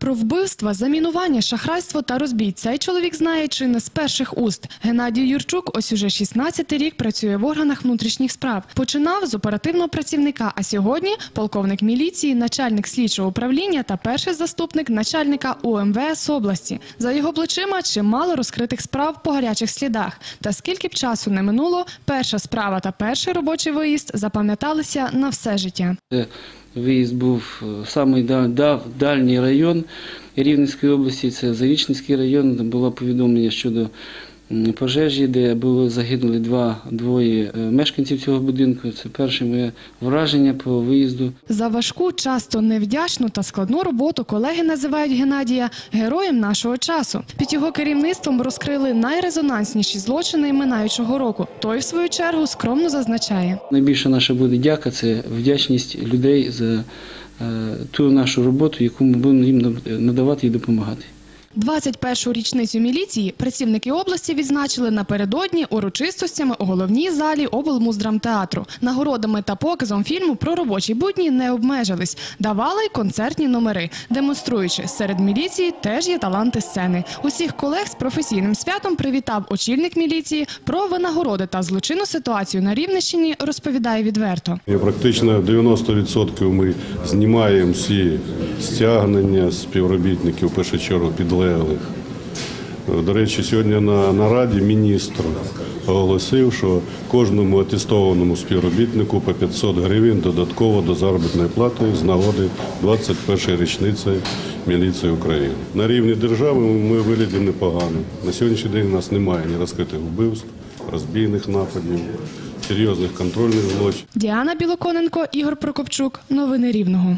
Про вбивства, замінування, шахрайство та розбій цей чоловік знає чи не з перших уст. Геннадій Юрчук ось уже 16 рік працює в органах внутрішніх справ. Починав з оперативного працівника, а сьогодні полковник міліції, начальник слідчого управління та перший заступник начальника УМВС області. За його плечима чимало розкритих справ по гарячих слідах. Та скільки б часу не минуло, перша справа та перший робочий виїзд запам'яталися на все життя. Виїзд був самий да- да- дальній район Рівненської області, це Зарічницький район. Було повідомлення щодо пожежі, де були загинули два двоє е, мешканців цього будинку. Це перше моє враження по виїзду. За важку, часто невдячну та складну роботу колеги називають Геннадія героєм нашого часу. Під його керівництвом розкрили найрезонансніші злочини минаючого року. Той, в свою чергу, скромно зазначає. Найбільша наша буде дяка це вдячність людей за е, ту нашу роботу, яку ми будемо їм надавати і допомагати. 21-шу річницю міліції працівники області відзначили напередодні урочистостями у головній залі облмуздрамтеатру. Нагородами та показом фільму про робочі будні не обмежились. Давали й концертні номери, демонструючи, серед міліції теж є таланти сцени. Усіх колег з професійним святом привітав очільник міліції про винагороди та злочинну ситуацію на Рівненщині розповідає відверто. Практично 90% ми знімаємо всі стягнення співробітників, першу чергу підлеглих. До речі, сьогодні на нараді міністр оголосив, що кожному атестованому співробітнику по 500 гривень додатково до заробітної плати з нагоди 21-ї річниці міліції України. На рівні держави ми виглядимо непогано. На сьогоднішній день у нас немає ні розкритих вбивств, розбійних нападів, серйозних контрольних злочинів. Діана Білоконенко, Ігор Прокопчук. Новини Рівного.